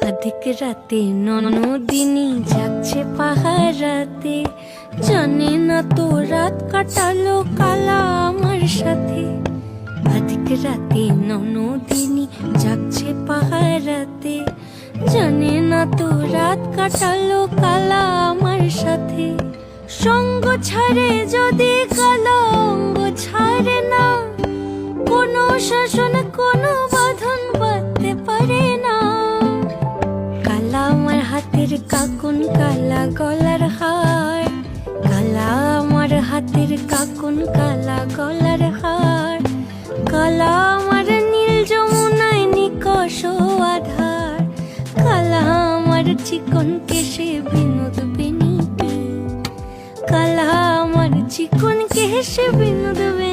অধিক রাতে ননদিনী যাচ্ছে পাহারাতে জানে না তো রাত কাটালো কালা আমার সাথে অধিক রাতে ননদিনী যাচ্ছে পাহারাতে জানে না তো রাত কাটালো কালা আমার সাথে সঙ্গ ছাড়ে যদি কালো ছাড়ে না কোনো শাসন হাতের কাকুন কালা গলার হার, কালা আমার হাতের কাকুন কালা গলার হার, কালা আমার নীল যমুনায় নিকষ আধার, কালা আমার চিকন কেশে বিনোদ বেনিটি কালা আমার চিকন কেশে বিনোদ চন্দন